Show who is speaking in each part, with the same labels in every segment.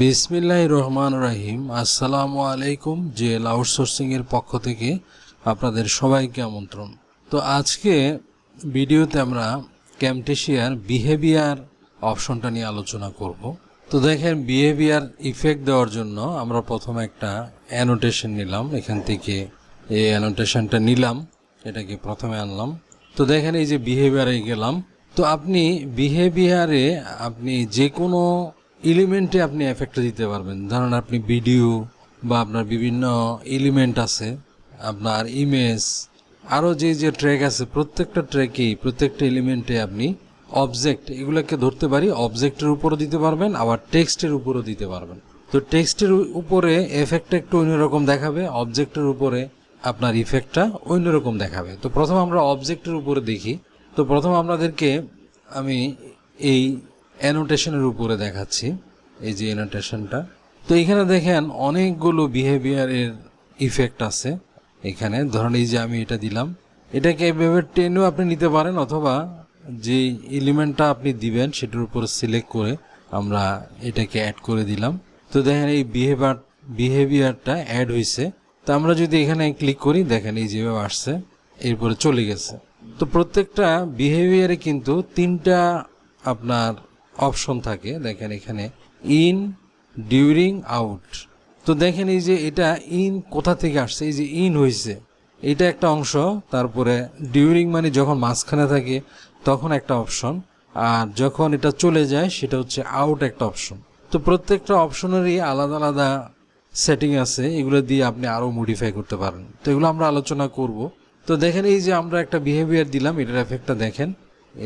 Speaker 1: বিসমিল্লাহ রহমান রাহিম। আসসালামু আলাইকুম জেল আউটসোর্সিং এর পক্ষ থেকে আপনাদের সবাইকে আমন্ত্রণ। তো আজকে ভিডিওতে আমরা ক্যামটেশিয়ার বিহেভিয়ার অপশনটা নিয়ে আলোচনা করব। তো দেখেন, বিহেভিয়ার ইফেক্ট দেওয়ার জন্য আমরা প্রথমে একটা অ্যানোটেশন নিলাম। এখান থেকে এই অ্যানোটেশনটা নিলাম। এটাকে প্রথমে আনলাম। তো দেখেন, এই যে বিহেভিয়ারে গেলাম। তো আপনি বিহেভিয়ারে আপনি যে কোনো এলিমেন্টে আপনি এফেক্ট দিতে পারবেন। ধরুন আপনি ভিডিও বা আপনার বিভিন্ন এলিমেন্ট আছে, আপনার ইমেজ আরও যে যে ট্র্যাক আছে, প্রত্যেকটা ট্র্যাকেই প্রত্যেকটা এলিমেন্টে আপনি অবজেক্ট এগুলোকে ধরতে পারি অবজেক্টের উপরও দিতে পারবেন, আবার টেক্সটের উপরও দিতে পারবেন। তো টেক্সটের উপরে এফেক্টটা একটু অন্যরকম দেখাবে অবজেক্টের উপরে আপনার ইফেক্টটা অন্যরকম দেখাবে। তো প্রথম আমরা অবজেক্টের উপরে দেখি। তো প্রথম আপনাদেরকে আমি এই অ্যানোটেশনের উপরে দেখাচ্ছি, এই যে অ্যানোটেশনটা তো এখানে দেখেন অনেকগুলো বিহেভিয়ারের ইফেক্ট আছে এখানে। ধরেন এই যে আমি এটা দিলাম। এটাকে এভাবে টেনেও আপনি নিতে পারেন অথবা যে এলিমেন্টটা আপনি দিবেন সেটার উপর সিলেক্ট করে আমরা এটাকে অ্যাড করে দিলাম। তো দেখেন এই বিহেভিয়ার বিহেভিয়ারটা অ্যাড হয়েছে তো আমরা যদি এখানে ক্লিক করি, দেখেন এই যেভাবে আসছে, এরপরে চলে গেছে। তো প্রত্যেকটা বিহেভিয়ারে কিন্তু তিনটা আপনার অপশন থাকে। দেখেন এখানে ইন ডিউরিং আউট তো দেখেন এই যে এটা ইন কোথা থেকে আসছে? এই যে ইন হয়েছে এটা একটা অংশ, তারপরে ডিউরিং মানে যখন মাঝখানে থাকে, তখন একটা অপশন। আর যখন এটা চলে যায়, সেটা হচ্ছে আউট একটা অপশন। তো প্রত্যেকটা অপশনেরই আলাদা আলাদা সেটিং আছে। এগুলো দিয়ে আপনি আরও মডিফাই করতে পারেন। তো এগুলো আমরা আলোচনা করব। তো দেখেন এই যে আমরা একটা বিহেভিয়ার দিলাম, এটার এফেক্টটা দেখেন।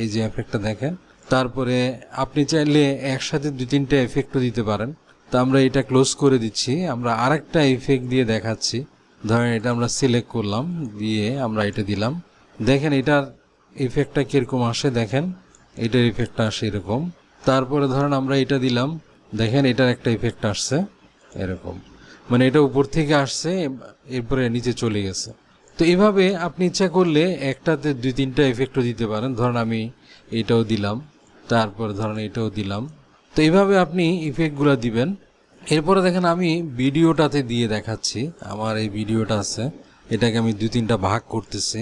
Speaker 1: এই যে এফেক্টটা দেখেন। তারপরে আপনি চাইলে একসাথে দুই তিনটা এফেক্টও দিতে পারেন। তো আমরা এটা ক্লোজ করে দিচ্ছি। আমরা আরেকটা ইফেক্ট দিয়ে দেখাচ্ছি। ধরেন এটা আমরা সিলেক্ট করলাম, দিয়ে আমরা এটা দিলাম। দেখেন এটার ইফেক্টটা কীরকম আসে, দেখেন। এটার ইফেক্টটা আসে এরকম। তারপরে ধরেন আমরা এটা দিলাম। দেখেন এটার একটা ইফেক্ট আসছে, এরকম। মানে এটা উপর থেকে আসছে, এরপরে নিচে চলে গেছে। তো এভাবে আপনি ইচ্ছা করলে একটাতে দুই তিনটা এফেক্টও দিতে পারেন। ধরেন আমি এটাও দিলাম। তারপর ধরেন এটাও দিলাম। তো এইভাবে আপনি ইফেক্টগুলো দিবেন। এরপরে দেখেন আমি ভিডিওটাতে দিয়ে দেখাচ্ছি। আমার এই ভিডিওটা আছে। এটাকে আমি দু তিনটা ভাগ করতেছি।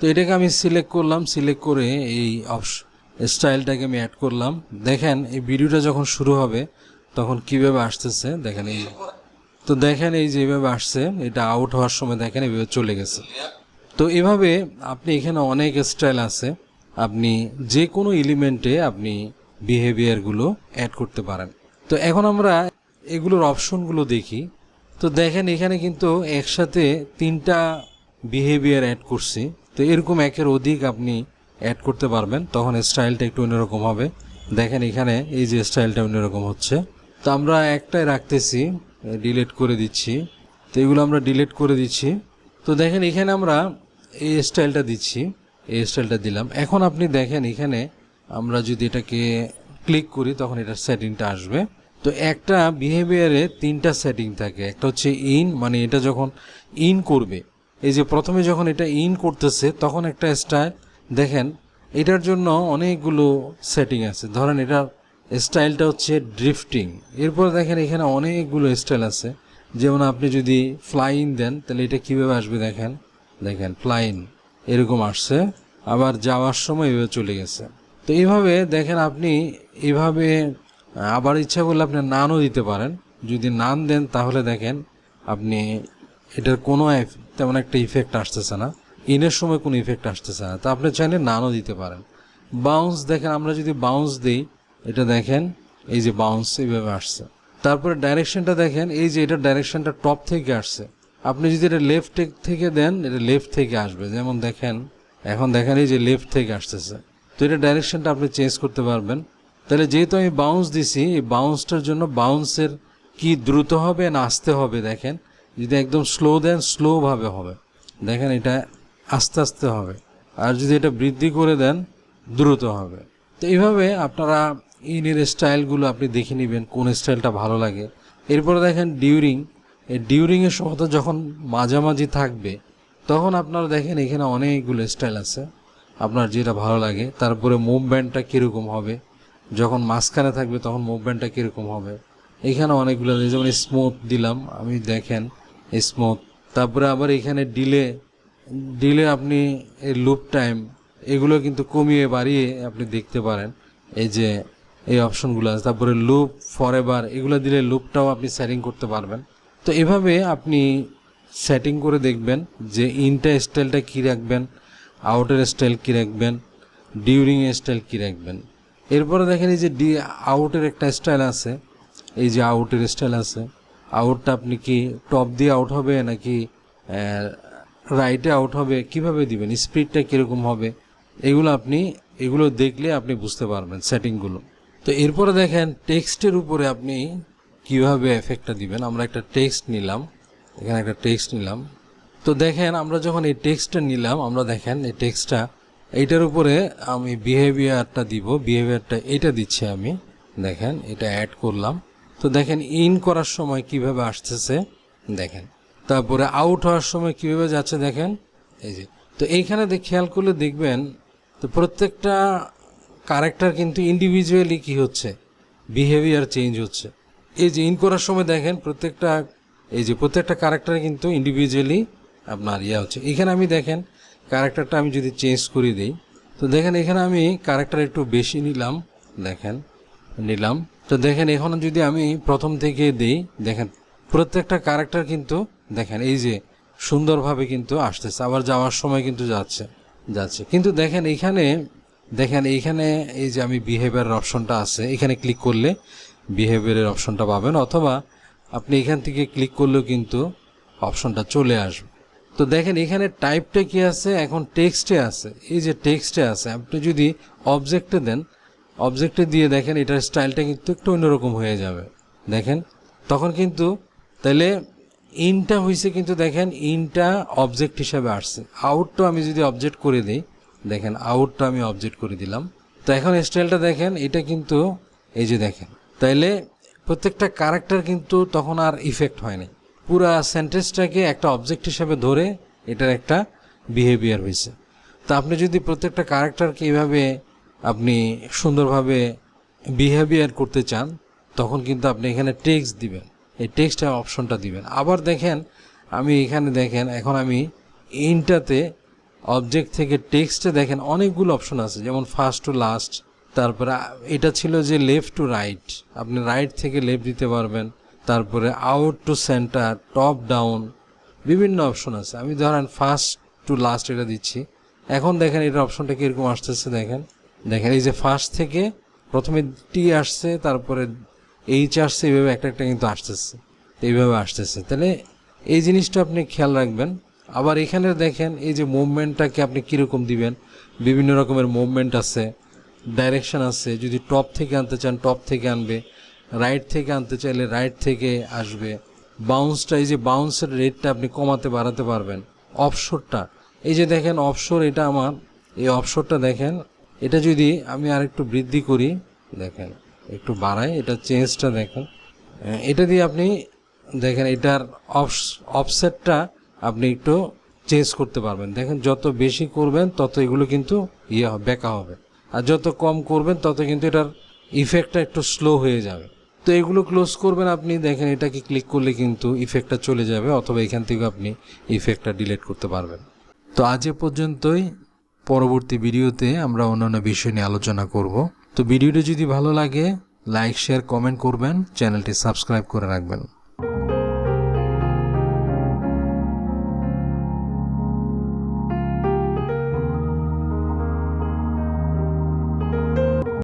Speaker 1: তো এটাকে আমি সিলেক্ট করলাম। সিলেক্ট করে এই স্টাইলটাকে আমি অ্যাড করলাম। দেখেন এই ভিডিওটা যখন শুরু হবে, তখন কীভাবে আসতেছে, দেখেন এই তো দেখেন এই যে এইভাবে আসছে, এটা আউট হওয়ার সময় দেখেন এভাবে চলে গেছে। তো এভাবে আপনি এখানে অনেক স্টাইল আছে। আপনি যে কোনো এলিমেন্টে আপনি বিহেভিয়ারগুলো অ্যাড করতে পারেন। তো এখন আমরা এগুলোর অপশনগুলো দেখি। তো দেখেন এখানে কিন্তু একসাথে তিনটা বিহেভিয়ার অ্যাড করছি। তো এরকম একের অধিক আপনি অ্যাড করতে পারবেন। তখন স্টাইলটা একটু অন্যরকম হবে। দেখেন এখানে এই যে স্টাইলটা অন্যরকম হচ্ছে। তো আমরা একটাই রাখতেছি ডিলেট করে দিচ্ছি। তো এগুলো আমরা ডিলেট করে দিচ্ছি। তো দেখেন এখানে আমরা এই স্টাইলটা দিচ্ছি। এই স্টাইলটা দিলাম। এখন আপনি দেখেন এখানে আমরা যদি এটাকে ক্লিক করি, তখন এটার সেটিংটা আসবে। তো একটা বিহেভিয়ারে তিনটা সেটিং থাকে। একটা হচ্ছে ইন মানে এটা যখন ইন করবে। এই যে প্রথমে যখন এটা ইন করতেছে, তখন একটা স্টাইল দেখেন, এটার জন্য অনেকগুলো সেটিং আছে। ধরেন এটার স্টাইলটা হচ্ছে ড্রিফটিং এরপর দেখেন এখানে অনেকগুলো স্টাইল আছে। যেমন আপনি যদি ফ্লাইং দেন, তাহলে এটা কীভাবে আসবে দেখেন? দেখেন ফ্লাইং এরকম আসছে, আবার যাওয়ার সময় এভাবে চলে গেছে। তো এইভাবে দেখেন আপনি এভাবে আবার ইচ্ছা করলে আপনি নানও দিতে পারেন। যদি নান দেন, তাহলে দেখেন আপনি, এটার কোনো তেমন একটা ইফেক্ট আসতেছে না। ইনের সময় কোনো ইফেক্ট আসতেছে না। তা আপনি চাইলে নানও দিতে পারেন। বাউন্স দেখেন, আমরা যদি বাউন্স দিই, এটা দেখেন, এই যে বাউন্স এইভাবে আসছে। তারপরে ডাইরেকশনটা দেখেন, এই যে এটা ডাইরেকশনটা টপ থেকে আসছে। আপনি যদি এটা লেফট থেকে দেন, এটা লেফট থেকে আসবে। যেমন দেখেন, এখন দেখেন এই যে লেফট থেকে আসতেছে। তো এটা ডাইরেকশনটা আপনি চেঞ্জ করতে পারবেন। তাহলে যেহেতু আমি বাউন্স দিছি, এই বাউন্সটার জন্য বাউন্সের কি দ্রুত হবে না আসতে হবে, দেখেন। যদি একদম স্লো দেন স্লোভাবে হবে। দেখেন এটা আস্তে আস্তে হবে। আর যদি এটা বৃদ্ধি করে দেন, দ্রুত হবে। তো এইভাবে আপনারা ইনের স্টাইলগুলো আপনি দেখে নেবেন, কোন স্টাইলটা ভালো লাগে। এরপরে দেখেন ডিউরিং ডিউরিংয়ের সময় তো যখন মাঝামাঝি থাকবে, তখন আপনারা দেখেন এখানে অনেকগুলো স্টাইল আছে। আপনার যেটা ভালো লাগে, তারপরে মুভমেন্টটা কীরকম হবে, যখন মাঝখানে থাকবে তখন মুভমেন্টটা কীরকম হবে। এখানে অনেকগুলো যেমন স্মুথ দিলাম, আমি দেখেন স্মুথ তারপরে আবার এখানে ডিলে ডিলে আপনি এই লুপ টাইম এগুলো কিন্তু কমিয়ে বাড়িয়ে আপনি দেখতে পারেন। এই যে, এই অপশনগুলো আছে। তারপরে লুপ ফরএভার এগুলো দিলে লুপটাও আপনি সেটিং করতে পারবেন। তো এভাবে আপনি সেটিং করে দেখবেন যে ইনটা স্টাইলটা কী রাখবেন আউটের স্টাইল কী রাখবেন ডিউরিং স্টাইল কী রাখবেন। এরপরে দেখেন এই যে ডি আউটের একটা স্টাইল আছে, এই যে আউটের স্টাইল আছে আউটটা আপনি কি টপ দিয়ে আউট হবে নাকি রাইটে আউট হবে, কীভাবে দিবেন স্পিডটা কীরকম হবে, এগুলো আপনি, এগুলো দেখলে আপনি বুঝতে পারবেন সেটিংগুলো তো এরপরে দেখেন টেক্সটের উপরে আপনি কীভাবে এফেক্টটা দিবেন? আমরা একটা টেক্সট নিলাম। এখানে একটা টেক্সট নিলাম। তো দেখেন, আমরা যখন এই টেক্সটটা নিলাম, আমরা দেখেন, এই টেক্সটটা এইটার উপরে আমি বিহেভিয়ারটা দিব। বিহেভিয়ারটা এটা দিচ্ছি আমি। দেখেন, এটা অ্যাড করলাম। তো দেখেন ইন করার সময় কীভাবে আসতেছে? দেখেন, তারপরে আউট হওয়ার সময় কীভাবে যাচ্ছে? দেখেন, এই যে, তো এইখানে খেয়াল করলে দেখবেন, তো প্রত্যেকটা ক্যারেক্টার কিন্তু ইন্ডিভিজুয়ালি কি হচ্ছে? বিহেভিয়ার চেঞ্জ হচ্ছে। এই যে ইন করার সময় দেখেন প্রত্যেকটা, এই যে প্রত্যেকটা ক্যারেক্টার কিন্তু ইন্ডিভিজুয়ালি আপনার ইয়ে হচ্ছে। এখানে আমি দেখেন ক্যারেক্টারটা আমি যদি চেঞ্জ করে দিই, তো দেখেন এখানে আমি ক্যারেক্টার একটু বেশি নিলাম, দেখেন, নিলাম। তো দেখেন এখন যদি আমি প্রথম থেকে দিই, দেখেন প্রত্যেকটা ক্যারেক্টার কিন্তু, দেখেন এই যে সুন্দরভাবে কিন্তু আসতেছে, আবার যাওয়ার সময় কিন্তু যাচ্ছে যাচ্ছে। কিন্তু দেখেন এইখানে দেখেন এইখানে এই যে আমি বিহেভিয়ার অপশনটা আছে, এখানে ক্লিক করলে বিহেভিয়ারের অপশনটা পাবেন, অথবা আপনি এখান থেকে ক্লিক করলেও কিন্তু অপশনটা চলে আসবে। তো দেখেন, এখানে টাইপটা কি আছে, এখন টেক্সটে আছে। এই যে টেক্সটে আছে, আপনি যদি অবজেক্টে দেন অবজেক্টে দিয়ে দেখেন, এটার স্টাইলটা কিন্তু একটু অন্যরকম হয়ে যাবে। দেখেন, তখন কিন্তু তাহলে ইনটা হয়েছে কিন্তু দেখেন ইনটা অবজেক্ট হিসাবে আসছে। আউটটা আমি যদি অবজেক্ট করে দিই, দেখেন আউটটা আমি অবজেক্ট করে দিলাম। তো এখন স্টাইলটা দেখেন, এটা কিন্তু, এই যে দেখেন তাইলে প্রত্যেকটা ক্যারেক্টার কিন্তু তখন আর ইফেক্ট হয় নাই। পুরা সেন্টেন্সটাকে একটা অবজেক্ট হিসাবে ধরে এটার একটা বিহেভিয়ার হয়েছে তো আপনি যদি প্রত্যেকটা ক্যারেক্টারকে এইভাবে আপনি সুন্দরভাবে বিহেভিয়ার করতে চান, তখন কিন্তু আপনি এখানে টেক্সট দিবেন। এই টেক্সট অপশনটা দিবেন। আবার দেখেন, আমি এখানে দেখেন, এখন আমি ইনটাতে অবজেক্ট থেকে টেক্সটে দেখেন অনেকগুলো অপশন আছে। যেমন ফার্স্ট টু লাস্ট তারপরে এটা ছিল যে লেফট টু রাইট আপনি রাইট থেকে লেফট দিতে পারবেন। তারপরে out to centre top down বিভিন্ন অপশন আছে। আমি ধরেন ফার্স্ট টু লাস্ট এটা দিচ্ছি। এখন দেখেন এটার অপশনটা কীরকম আসতেছে দেখেন। দেখেন এই যে ফার্স্ট থেকে প্রথমে টি আসছে, তারপরে এইচ আসছে, এইভাবে একটা একটা কিন্তু আসতেছে। এইভাবে আসতেছে। তাহলে এই জিনিসটা আপনি খেয়াল রাখবেন। আবার এখানে দেখেন এই যে মুভমেন্টটাকে আপনি কীরকম দিবেন? বিভিন্ন রকমের মুভমেন্ট আছে। ডাইরেকশন আছে। যদি টপ থেকে আনতে চান টপ থেকে আনবে। রাইট থেকে আনতে চাইলে রাইট থেকে আসবে। বাউন্সটা এই যে বাউন্সের রেটটা আপনি কমাতে, বাড়াতে পারবেন। অফশোরটা এই যে দেখেন অফশোর এটা আমার। এই অফশোরটা দেখেন, এটা যদি আমি আর একটু বৃদ্ধি করি, দেখেন, একটু বাড়াই, এটা চেঞ্জটা দেখেন। এটা দিয়ে আপনি দেখেন, এটার অফ অফসেটটা আপনি একটু চেঞ্জ করতে পারবেন। দেখেন, যত বেশি করবেন, তত এগুলো কিন্তু ইয়ে হবে, বেঁকা হবে। আর যত কম করবেন, তত কিন্তু এটার ইফেক্টটা একটু স্লো হয়ে যাবে। তো এগুলো ক্লোজ করবেন আপনি, দেখেন এটাকে ক্লিক করলে কিন্তু ইফেক্টটা চলে যাবে, অথবা এখান থেকে আপনি ইফেক্টটা ডিলিট করতে পারবেন। তো আজ এ পর্যন্তই। পরবর্তী ভিডিওতে আমরা অন্যান্য বিষয় নিয়ে আলোচনা করব। তো ভিডিওটি যদি ভালো লাগে লাইক শেয়ার কমেন্ট করবেন, চ্যানেলটি সাবস্ক্রাইব করে রাখবেন।